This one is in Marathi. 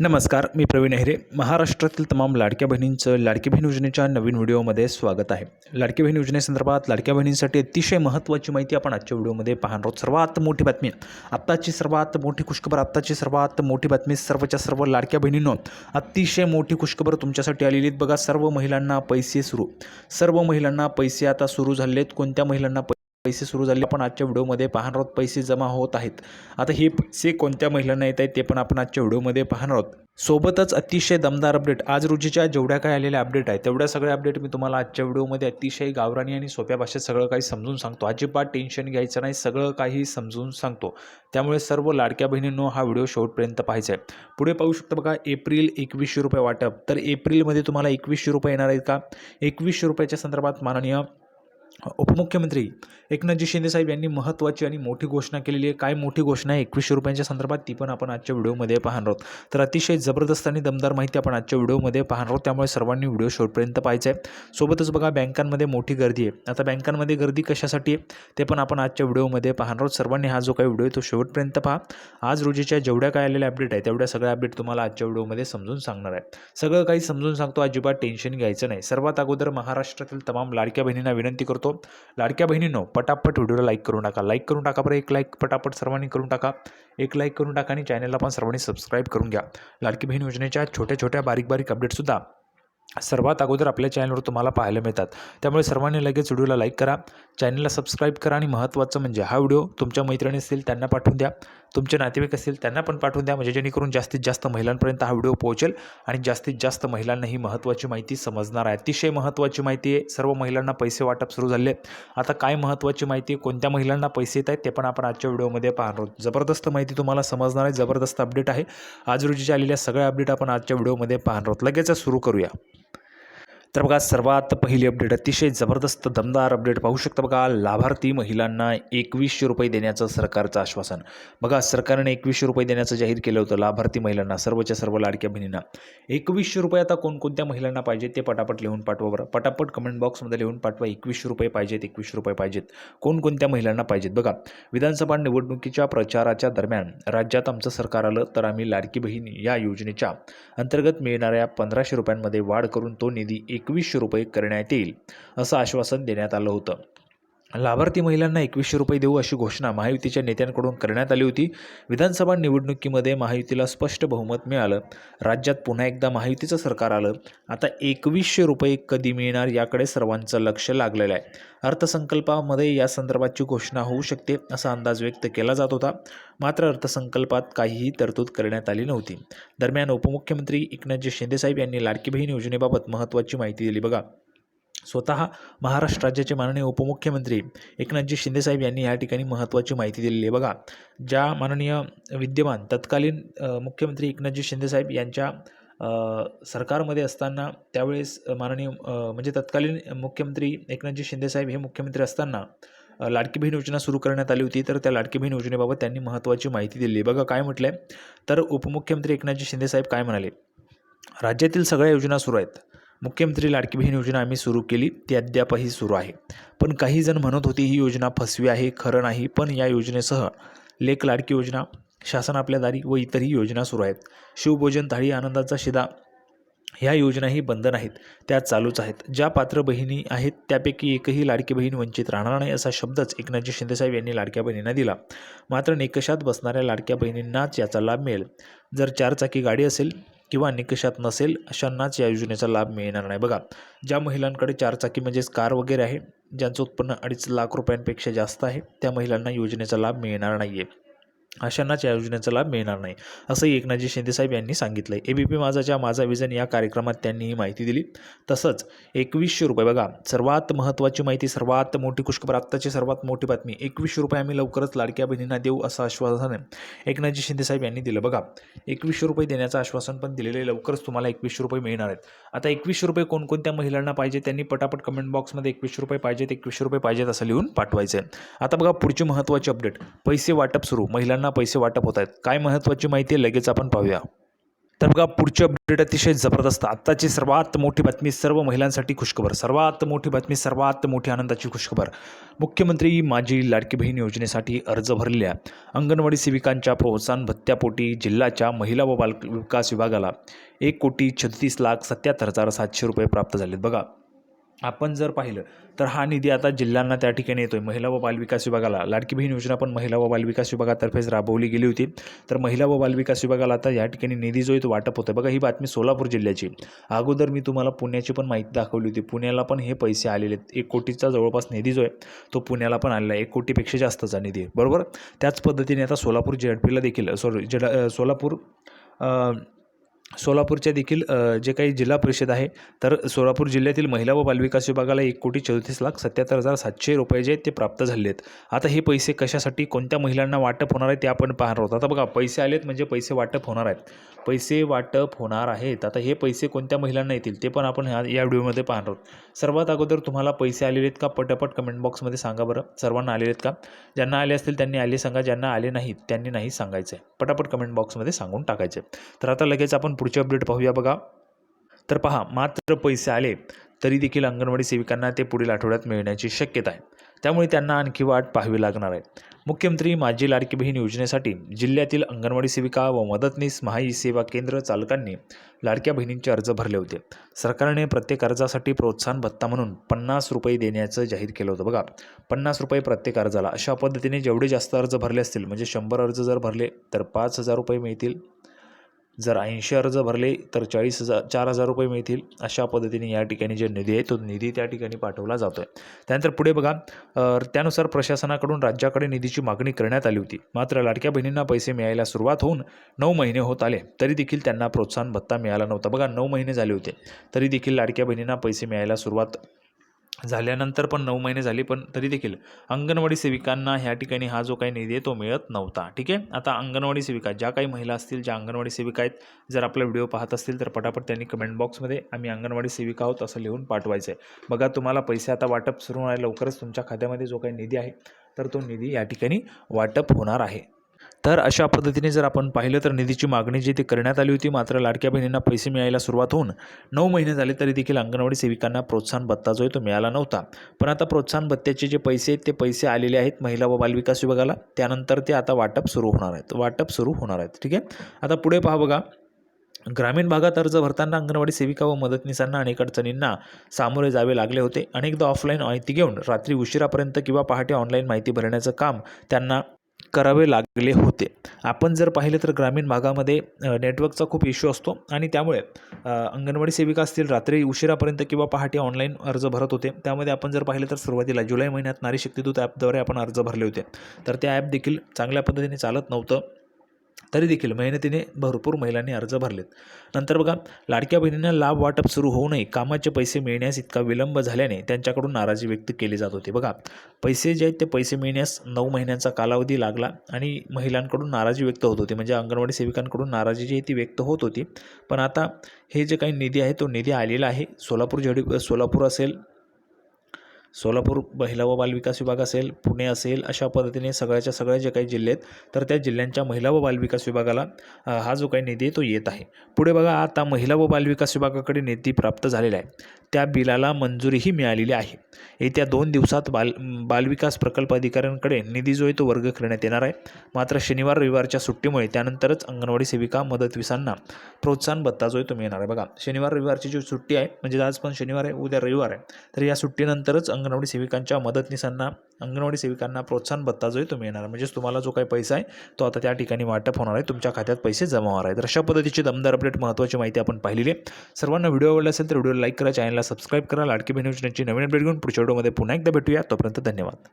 नमस्कार मी प्रवीण अहिरे महाराष्ट्रातील तमाम लाडक्या बहिणींचं लाडकी बहीण योजनेच्या नवीन व्हिडिओमध्ये स्वागत आहे. लाडकी बहीण योजनेसंदर्भात लाडक्या बहिणींसाठी अतिशय महत्त्वाची माहिती आपण आजच्या व्हिडिओमध्ये पाहणार आहोत. सर्वात मोठी बातमी आत्ताची सर्वात मोठी खुशखबर आत्ताची सर्वात मोठी बातमी सर्वच्या सर्व लाडक्या बहिणींनो अतिशय मोठी खुशखबर तुमच्यासाठी आलेली आहेत. बघा सर्व महिलांना पैसे सुरू. सर्व महिलांना पैसे आता सुरू झाले आहेत कोणत्या महिलांना पैसे सुरू झाले आपण आजच्या व्हिडिओमध्ये पाहणार आहोत पैसे जमा होत आहेत. आता हे पैसे कोणत्या महिलांना येत आहेत ते पण आपण आजच्या व्हिडिओमध्ये पाहणार आहोत. सोबतच अतिशय दमदार अपडेट आज रोजीच्या जेवढ्या काही आलेल्या अपडेट आहेत तेवढ्या सगळ्या अपडेट मी तुम्हाला आजच्या व्हिडिओमध्ये अतिशय गावरानी आणि सोप्या भाषेत सगळं काही समजून सांगतो. अजिबात टेन्शन घ्यायचं नाही सगळं काही समजून सांगतो. त्यामुळे सर्व लाडक्या बहिणींनो हा व्हिडिओ शेवटपर्यंत पाहायचा आहे. पुढे पाहू शकता बघा एप्रिल एकवीसशे रुपये वाटप. तर एप्रिलमध्ये तुम्हाला एकवीसशे रुपये येणार आहेत का? एकवीसशे रुपयाच्या संदर्भात माननीय उपमुख्यमंत्री एकनाथजी शिंदेसाहेब यांनी महत्त्वाची आणि मोठी घोषणा केलेली आहे. काय मोठी घोषणा आहे? एकवीसशे रुपयांच्या संदर्भात ती पण आपण आजच्या व्हिडिओमध्ये पाहणार आहोत. तर अतिशय जबरदस्त आणि दमदार माहिती आपण आजच्या व्हिडिओमध्ये पाहणार आहोत. त्यामुळे सर्वांनी व्हिडिओ शेवटपर्यंत पाहायचा आहे. सोबतच बघा बँकांमध्ये मोठी गर्दी आहे. आता बँकांमध्ये गर्दी कशासाठी आहे? ते पण आपण आजच्या व्हिडिओमध्ये पाहणार आहोत. सर्वांनी हा जो काही व्हिडिओ आहे तो शेवटपर्यंत पहा. आज रोजीच्या जेवढ्या काय आलेल्या अपडेट आहे तेवढ्या सगळ्या अपडेट तुम्हाला आजच्या व्हिडिओमध्ये समजून सांगणार आहे. सगळं काही समजून सांगतो अजिबात टेन्शन घ्यायचं नाही. सर्वात अगोदर महाराष्ट्रातील तमाम लाडक्या बहिणींना विनंती करतो. लाडक्या बहिणींनो पटापट व्हिडिओला लाईक करून टाका लाईक करून टाका बरं. एक लाईक पटापट सर्वांनी करून टाका. एक लाईक करून टाका आणि चॅनलला पण सर्वांनी सबस्क्राईब करून घ्या. लाडकी बहीण योजनेच्या छोट्या छोट्या बारीक बारीक अपडेटसुद्धा सर्वात अगोदर आपल्या चॅनलवर तुम्हाला पाहायला मिळतात. त्यामुळे सर्वांनी लगेच व्हिडिओला लाईक करा. चॅनलला सबस्क्राईब करा आणि महत्त्वाचं म्हणजे हा व्हिडिओ तुमच्या मैत्रिणी असतील त्यांना पाठवून द्या. तुमचे नातेवाईक असतील त्यांना पण पाठवून द्या म्हणजे जेणेकरून जास्तीत जास्त महिलांपर्यंत हा व्हिडिओ पोहोचेल आणि जास्तीत जास्त महिलांना ही महत्त्वाची माहिती समजणार आहे. अतिशय महत्त्वाची माहिती आहे. सर्व महिलांना पैसे वाटप सुरू झाले. आहेत. आता काय महत्त्वाची माहिती आहे? कोणत्या महिलांना पैसे येत आहेत? ते पण आपण आजच्या व्हिडिओमध्ये पाहणार आहोत. जबरदस्त माहिती तुम्हाला समजणार आहे. जबरदस्त अपडेट आहे. आज रोजीच्या आलेल्या सगळ्या अपडेट आपण आजच्या व्हिडिओमध्ये पाहणार आहोत. लगेच सुरू करूया. तर बघा सर्वात पहिली अपडेट अतिशय जबरदस्त दमदार अपडेट पाहू शकता बघा लाभार्थी महिलांना एकवीसशे रुपये देण्याचं सरकारचं आश्वासन. बघा सरकारने एकवीसशे रुपये देण्याचं जाहीर केलं होतं लाभार्थी महिलांना सर्वच्या सर्व लाडक्या बहिणींना. एकवीसशे रुपये आता कोणकोणत्या महिलांना पाहिजे ते पटापट लिहून पाठवा बरं. पटापट कमेंट बॉक्समध्ये लिहून पाठवा एकवीसशे रुपये पाहिजेत एकवीसशे रुपये पाहिजेत. कोणकोणत्या महिलांना पाहिजेत? बघा विधानसभा निवडणुकीच्या प्रचाराच्या दरम्यान राज्यात आमचं सरकार आलं तर आम्ही लाडकी बहीण या योजनेच्या अंतर्गत मिळणाऱ्या पंधराशे रुपयांमध्ये वाढ करून तो निधी एक एकवीसशे रुपये करण्यात येईल असं आश्वासन देण्यात आलं होतं. लाभार्थी महिलांना एकवीसशे रुपये देऊ अशी घोषणा महायुतीच्या नेत्यांकडून करण्यात आली होती. विधानसभा निवडणुकीमध्ये महायुतीला स्पष्ट बहुमत मिळालं. राज्यात पुन्हा एकदा महायुतीचं सरकार आलं. आता एकवीसशे रुपये कधी मिळणार याकडे सर्वांचं लक्ष लागलेलं आहे. अर्थसंकल्पामध्ये या संदर्भाची घोषणा होऊ शकते असा अंदाज व्यक्त केला जात होता. मात्र अर्थसंकल्पात काहीही तरतूद करण्यात आली नव्हती. दरम्यान उपमुख्यमंत्री एकनाथजी शिंदेसाहेब यांनी लाडकी बहीण योजनेबाबत महत्त्वाची माहिती दिली. बघा. स्वतः महाराष्ट्र राज्याचे माननीय उपमुख्यमंत्री एकनाथजी शिंदेसाहेब यांनी या ठिकाणी महत्त्वाची माहिती दिलेली आहे. बघा ज्या माननीय विद्यमान तत्कालीन मुख्यमंत्री एकनाथजी शिंदेसाहेब यांच्या सरकारमध्ये असताना त्यावेळेस माननीय म्हणजे तत्कालीन मुख्यमंत्री एकनाथजी शिंदेसाहेब हे मुख्यमंत्री असताना लाडकी बहीण योजना सुरू करण्यात आली होती तर त्या लाडकी बहीण योजनेबाबत त्यांनी महत्त्वाची माहिती दिली आहे. बघा काय म्हटलं आहे तर उपमुख्यमंत्री एकनाथजी शिंदेसाहेब काय म्हणाले? राज्यातील सगळ्या योजना सुरू आहेत. मुख्यमंत्री लाडकी बहीण योजना आम्ही सुरू केली ती अद्यापही सुरू आहे. पण काही जण म्हणत होती ही योजना फसवी आहे खरं नाही पण या योजनेसह लेख लाडकी योजना शासन आपल्या दारी व इतरही योजना सुरू आहेत. शिवभोजन थाळी आनंदाचा शिदा ह्या योजनाही बंद नाहीत त्या चालूच आहेत. ज्या पात्र बहिणी आहेत त्यापैकी एकही लाडकी बहीण वंचित राहणार नाही असा शब्दच एकनाथजी शिंदेसाहेब यांनी लाडक्या बहिणींना दिला. मात्र निकषात बसणाऱ्या लाडक्या बहिणींनाच याचा लाभ मिळेल. जर चारचाकी गाडी असेल किंवा निकषात नसेल अशांनाच या योजनेचा लाभ मिळणार नाही. बघा ज्या महिलांकडे चारचाकी म्हणजेच कार वगैरे आहे ज्यांचं उत्पन्न अडीच लाख रुपयांपेक्षा जास्त आहे त्या महिलांना योजनेचा लाभ मिळणार नाही आहे अशांनाच या योजनेचा लाभ मिळणार नाही असंही एकनाथजी शिंदेसाहेब यांनी सांगितलं आहे ए बी पी माझाच्या माझा विजन या कार्यक्रमात त्यांनी ही माहिती दिली. तसंच एकवीसशे रुपये बघा सर्वात महत्त्वाची माहिती सर्वात मोठी खुशखबर आत्ताची सर्वात मोठी बातमी एकवीसशे रुपये आम्ही लवकरच लाडक्या बहिणींना देऊ असं आश्वासन एकनाथजी शिंदेसाहेब यांनी दिलं. बघा एकवीसशे रुपये देण्याचं आश्वासन पण दिलेलं आहे लवकरच तुम्हाला एकवीसशे रुपये मिळणार आहेत. आता एकवीसशे रुपये कोणकोणत्या महिलांना पाहिजे त्यांनी पटापट कमेंट बॉक्समध्ये एकवीसशे रुपये पाहिजेत एकवीसशे रुपये पाहिजेत असं लिहून पाठवायचं आहे आता बघा पुढची महत्त्वाची अपडेट पैसे वाटप सुरू महिलांना पैसे वाटप होत आहेत. काय महत्त्वाची माहिती आहे? लगेच आपण पाहूया. तर बघा पुढची अपडेट अतिशय जबरदस्त आत्ताची सर्वात मोठी बातमी सर्व महिलांसाठी खुशखबर. सर्वात मोठी बातमी सर्वात मोठी आनंदाची खुशखबर. मुख्यमंत्री माझी लाडकी बहीण योजनेसाठी अर्ज भरलेल्या अंगणवाडी सेविकांच्या प्रोत्साहन भत्त्यापोटी जिल्ह्याच्या महिला व बाल विकास विभागाला एक कोटी छत्तीस लाख सत्याहत्तर हजार सातशे रुपये प्राप्त झालेत. बघा आपण जर पाहिलं तर हा निधी आता जिल्ह्यांना त्या ठिकाणी येतोय. महिला व बालविकास विभागाला. लाडकी बहीण योजना पण महिला व बालविकास विभागातर्फेच राबवली गेली होती. तर महिला व बालविकास विभागाला आता या ठिकाणी निधी जो आहे तो वाटप होतं बघा ही बातमी सोलापूर जिल्ह्याची. अगोदर मी तुम्हाला पुण्याची पण माहिती दाखवली होती. पुण्याला पण हे पैसे आलेले आहेत. एक कोटीचा जवळपास निधी जो आहे तो पुण्याला पण आलेला आहे. एक कोटीपेक्षा जास्तचा निधी आहे. बरोबर? त्याच पद्धतीने आता सोलापूर जेडपीला देखील सॉरी जेड सोलापूर सोलापूरच्या देखील जे काही जिल्हा परिषद आहे तर सोलापूर जिल्ह्यातील महिला व बालविकास विभागाला एक कोटी चौतीस लाख सत्याहत्तर हजार सातशे रुपये जे आहेत ते प्राप्त झाले आहेत आता हे पैसे कशासाठी कोणत्या महिलांना वाटप होणार आहे ते आपण पाहणार आहोत. आता बघा पैसे आलेत म्हणजे पैसे वाटप होणार आहेत. पैसे वाटप होणार आहेत. आता हे पैसे कोणत्या महिलांना येतील ते पण आपण ह्या या व्हिडिओमध्ये पाहणार आहोत. सर्वात अगोदर तुम्हाला पैसे आलेले आहेत का? पटापट कमेंट बॉक्समध्ये सांगा बरं. सर्वांना आलेले आहेत का? ज्यांना आले असतील त्यांनी आले सांगा. ज्यांना आले नाहीत त्यांनी नाही सांगायचं आहे पटापट कमेंट बॉक्समध्ये सांगून टाकायचे तर आता लगेच आपण पुढचे अपडेट पाहूया बघा. तर पहा मात्र पैसे आले तरी देखील अंगणवाडी सेविकांना ते पुढील आठवड्यात मिळण्याची शक्यता आहे. त्यामुळे त्यांना आणखी वाट पाहावी लागणार आहे. मुख्यमंत्री माझी लाडकी बहीण योजनेसाठी जिल्ह्यातील अंगणवाडी सेविका व मदतनीस महाई सेवा केंद्र चालकांनी लाडक्या बहिणींचे अर्ज भरले होते. सरकारने प्रत्येक अर्जासाठी प्रोत्साहन भत्ता म्हणून पन्नास रुपये देण्याचं जाहीर केलं होतं. बघा पन्नास रुपये प्रत्येक अर्जाला. अशा पद्धतीने जेवढे जास्त अर्ज भरले असतील म्हणजे शंभर अर्ज जर भरले तर पाच हजार रुपये मिळतील. जर ऐंशी अर्ज भरले तर चाळीस हजार चार हजार रुपये मिळतील. अशा पद्धतीने या ठिकाणी जे निधी आहे तो निधी त्या ठिकाणी पाठवला जातो आहे त्यानंतर पुढे बघा त्यानुसार प्रशासनाकडून राज्याकडे निधीची मागणी करण्यात आली होती. मात्र लाडक्या बहिणींना पैसे मिळायला सुरुवात होऊन नऊ महिने होत आले. तरी देखील त्यांना प्रोत्साहन भत्ता मिळाला नव्हता. बघा नऊ महिने झाले होते. तरी देखील लाडक्या बहिणींना पैसे मिळायला सुरुवात झाल्यानंतर पण नऊ महिने झाले पण तरी देखील अंगणवाडी सेविकांना ह्या ठिकाणी हा जो काही निधी आहे तो मिळत नव्हता. ठीक आहे? आता अंगणवाडी सेविका ज्या काही महिला असतील ज्या अंगणवाडी सेविका आहेत जर आपला व्हिडिओ पाहत असतील तर पटापट त्यांनी कमेंट बॉक्समध्ये आम्ही अंगणवाडी सेविका आहोत असं लिहून पाठवायचं आहे. बघा तुम्हाला पैसे आता वाटप सुरू होणार लवकरच तुमच्या खात्यामध्ये जो काही निधी आहे तर तो निधी या ठिकाणी वाटप होणार आहे. तर अशा पद्धतीने जर आपण पाहिलं तर निधीची मागणी जी ती करण्यात आली होती मात्र लाडक्या बहिणींना पैसे मिळायला सुरुवात होऊन नऊ महिने झाले तरी देखील अंगणवाडी सेविकांना प्रोत्साहन भत्ता जो आहे तो मिळाला नव्हता. पण आता प्रोत्साहन भत्त्याचे जे पैसे आहेत ते पैसे आलेले आहेत महिला व बालविकास विभागाला. त्यानंतर ते आता वाटप सुरू होणार आहेत. वाटप सुरू होणार आहेत. ठीक आहे? आता पुढे पहा बघा. ग्रामीण भागात अर्ज भरताना अंगणवाडी सेविका व मदतनीसांना अनेक अडचणींना सामोरे जावे लागले होते. अनेकदा ऑफलाईन माहिती घेऊन रात्री उशिरापर्यंत किंवा पहाटे ऑनलाईन माहिती भरण्याचं काम त्यांना करावे लागले होते. आपण जर पाहिलं तर ग्रामीण भागामध्ये नेटवर्कचा खूप इश्यू असतो आणि त्यामुळे अंगणवाडी सेविका असतील रात्री उशिरापर्यंत किंवा पहाटे ऑनलाईन अर्ज भरत होते. त्यामध्ये आपण जर पाहिलं तर सुरुवातीला जुलै महिन्यात नारी शक्तिदूत ॲपद्वारे आपण अर्ज भरले होते. तर त्या ॲप देखील चांगल्या पद्धतीने चालत नव्हतं. तरी देखील मेहनतीने भरपूर महिलांनी अर्ज भरलेत. नंतर बघा लाडक्या बहिणींना लाभ वाटप सुरू होऊनही कामाचे पैसे मिळण्यास इतका विलंब झाल्याने त्यांच्याकडून नाराजी व्यक्त केली जात होती. बघा पैसे जे आहेत ते पैसे मिळण्यास नऊ महिन्यांचा कालावधी लागला आणि महिलांकडून नाराजी व्यक्त होत होती. म्हणजे अंगणवाडी सेविकांकडून नाराजी जी आहे ती व्यक्त होत होती. पण आता हे जे काही निधी आहे तो निधी आलेला आहे. सोलापूर जेवढी सोलापूर असेल सोलापूर महिला व बालविकास विभाग असेल पुणे असेल अशा पद्धतीने सगळ्याच्या सगळ्या जे काही जिल्हे आहेत तर त्या जिल्ह्यांच्या महिला व बालविकास विभागाला हा जो काही निधी आहे तो येत आहे. पुढे बघा आता महिला व बालविकास विभागाकडे निधी प्राप्त झालेला आहे. त्या बिलाला मंजुरीही मिळालेली आहे. येत्या दोन दिवसात बाल बालविकास प्रकल्प अधिकाऱ्यांकडे निधी जो आहे तो वर्ग करण्यात येणार आहे. मात्र शनिवार रविवारच्या सुट्टीमुळे त्यानंतरच अंगणवाडी सेविका मदतवीसांना प्रोत्साहन भत्ता जो आहे तो मिळणार आहे. बघा शनिवार रविवारची जी सुट्टी आहे म्हणजे आज पण शनिवार आहे उद्या रविवार आहे तर या सुट्टीनंतरच अंगणवाडी सेविकांच्या मदतनीसांना अंगणवाडी सेविकांना प्रोत्साहन भत्ता जो आहे तो मिळणार म्हणजेच तुम्हाला जो काही पैसा आहे तो आता त्या ठिकाणी वाटप होणार आहे. तुमच्या खात्यात पैसे जमा होणार आहे. तर अशा पद्धतीची दमदार अपडेट महत्त्वाची माहिती आपण पाहिलेली आहे. सर्वांना व्हिडिओ आवडला असेल तर व्हिडिओ लाईक करा चॅनलला सबस्क्राईब करा लाडकी बहीण योजनेची नवीन अपडेट घेऊन. पुढच्या व्हिडिओमध्ये पुन्हा एकदा भेटूया. तोपर्यंत धन्यवाद.